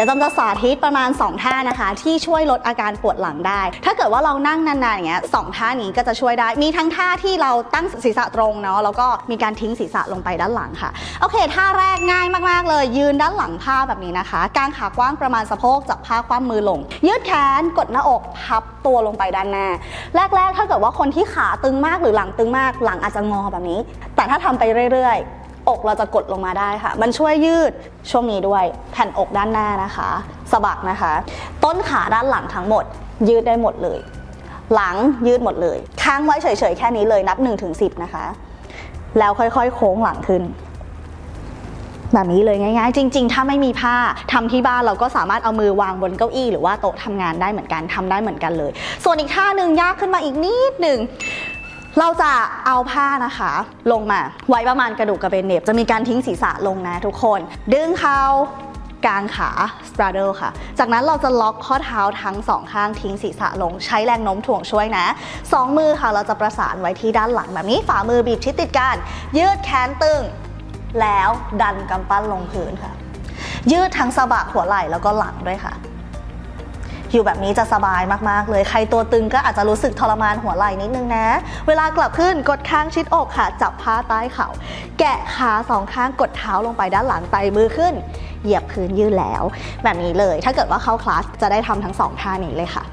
ดี๋ยวจำจะสาธิตประมาณ 2 ท่านะคะ ที่ช่วยลดอาการปวดหลังได้ ถ้าเกิดว่าเรานั่งนานๆอย่างเงี้ยสองท่านี้ก็จะช่วยได้ มีทั้งท่าที่เราตั้งศีรษะตรงเนาะแล้วก็มีการทิ้งศีรษะลงไปด้านหลังค่ะ โอเค ท่าแรกง่ายมากๆเลย ยืนด้านหลังผ้าแบบนี้นะคะกางขากว้างประมาณสะโพกจับผ้าคว่ำมือลง ยืดแขนกดหน้าอกพับตัวลงไปด้านหน้า แรกๆ ถ้าเกิดว่าคนที่ขาตึงมากหรือหลังตึงมากหลังอาจจะงอแบบนี้ แต่ถ้าทำไปเรื่อยๆ อกเราจะกดลงมาได้ค่ะ มันช่วยยืดช่วงนี้ด้วย แผ่นอกด้านหน้านะคะสะบักนะคะ ต้นขาด้านหลังทั้งหมด ยืดได้หมดเลย หลังยืดหมดเลย ค้างไว้เฉยๆแค่นี้เลยนับ1นถึงสินะคะ แล้วค่อยๆ โค้งหลังขึ้นแบบนี้เลยง่ายๆ จริง ๆ ถ้าไม่มีผ้าทำที่บ้านเราก็สามารถเอามือวางบนเก้าอี้หรือว่าโต๊ะทำงานได้เหมือนกันทำได้เหมือนกันเลย ส่วนอีกท่าหนึ่งยากขึ้นมาอีกนิดหนึ่ง เราจะเอาผ้านะคะ ลงมาไว้ประมาณกระดูกกระเบนเน็บจะมีการทิ้งศีรษะลงนะทุกคน ดึงเขากางขา straddle ค่ะ จากนั้นเราจะล็อกข้อเท้าทั้งสองข้างทิ้งศีรษะลง ใช้แรงโน้มถ่วงช่วยนะ สองมือค่ะเราจะประสานไว้ที่ด้านหลังแบบนี้ ฝ่ามือบีบชิดติดกัน ยืดแขนตึง แล้วดันกำปั้นลงพื้นค่ะ ยืดทั้งสะบักหัวไหล่แล้วก็หลังด้วยค่ะ อยู่แบบนี้จะสบายมากๆ เลย ใครตัวตึงก็อาจจะรู้สึกทรมานหัวไหล่นิดนึงนะ เวลากลับขึ้นกดข้างชิดอกค่ะ จับผ้าใต้เข่า แกะขาสองข้างกดเท้าลงไปด้านหลังไต่มือขึ้น เหยียบพื้นยืดแล้ว แบบนี้เลย ถ้าเกิดว่าเข้าคลาสจะได้ทำทั้งสองท่านี้เลยค่ะ